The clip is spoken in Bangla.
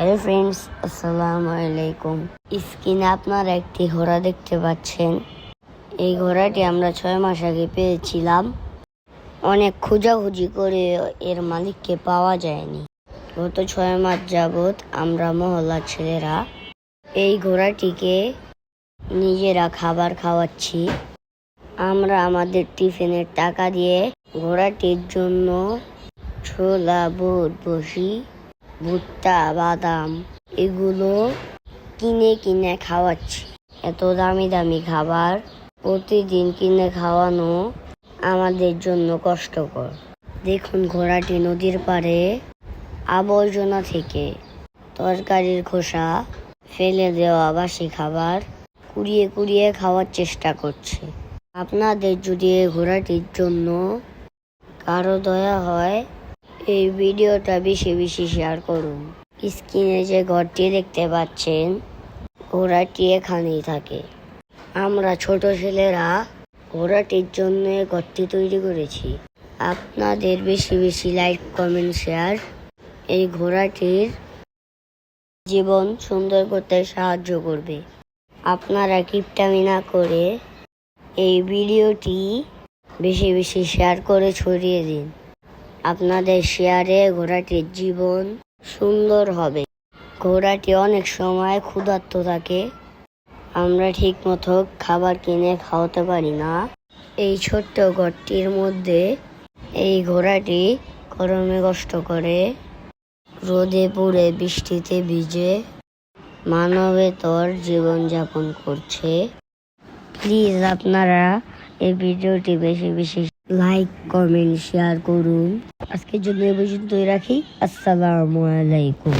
হ্যালো ফ্রেন্ডস, আসসালামু আলাইকুম। স্ক্রিনে আপনারা একটি ঘোড়া দেখতে পাচ্ছেন। এই ঘোড়াটি আমরা ছয় মাস আগে পেয়েছিলাম। অনেক খোঁজাখুঁজি করে এর মালিককে পাওয়া যায়নি। গত ছয় মাস যাবৎ আমরা মহল্লার ছেলেরা এই ঘোড়াটিকে নিজেরা খাবার খাওয়াচ্ছি। আমরা আমাদের টিফিনের টাকা দিয়ে ঘোড়াটির জন্য ছোলা, বুট বসি ভুট্টা, বাদাম এগুলো কিনে কিনে খাওয়াচ্ছি। এত দামি দামি খাবার প্রতিদিন কিনে খাওয়ানো আমাদের জন্য কষ্টকর। দেখুন ঘোড়াটি নদীর পাড়ে আবর্জনা থেকে তরকারির খোসা ফেলে দেওয়া বাসি খাবার কুড়িয়ে কুড়িয়ে খাওয়ার চেষ্টা করছে। আপনাদের যদি এই ঘোড়াটির জন্য কারও দয়া হয় এই ভিডিওটা বেশি বেশি শেয়ার করুন। স্ক্রিনে যে ঘরটি দেখতে পাচ্ছেন ঘোড়াটি এখানেই থাকে। আমরা ছোট ছেলেরা ঘোড়াটির জন্য ঘরটি তৈরি করেছি। আপনাদের বেশি বেশি লাইক কমেন্ট শেয়ার এই ঘোড়াটির জীবন সুন্দর করতে সাহায্য করবে। আপনারা কিপটামি না করে এই ভিডিওটি বেশি বেশি শেয়ার করে ছড়িয়ে দিন। আপনাদের শেয়ারে ঘোড়াটির জীবন সুন্দর হবে। ঘোড়াটি অনেক সময় ক্ষুধার্ত থাকে। আমরা ঠিক মতো খাবার কিনে খাওয়াতে পারি না। এই ছোট্ট ঘরটির মধ্যে এই ঘোড়াটি গরমে কষ্ট করে, রোদে পুড়ে বৃষ্টিতে ভিজে মানবেতর জীবনযাপন করছে। প্লিজ আপনারা এই ভিডিওটি বেশি বেশি লাইক, কমেন্ট, শেয়ার করুন। আজকের জন্য এ পর্যন্তই রাখি। আসসালামু আলাইকুম।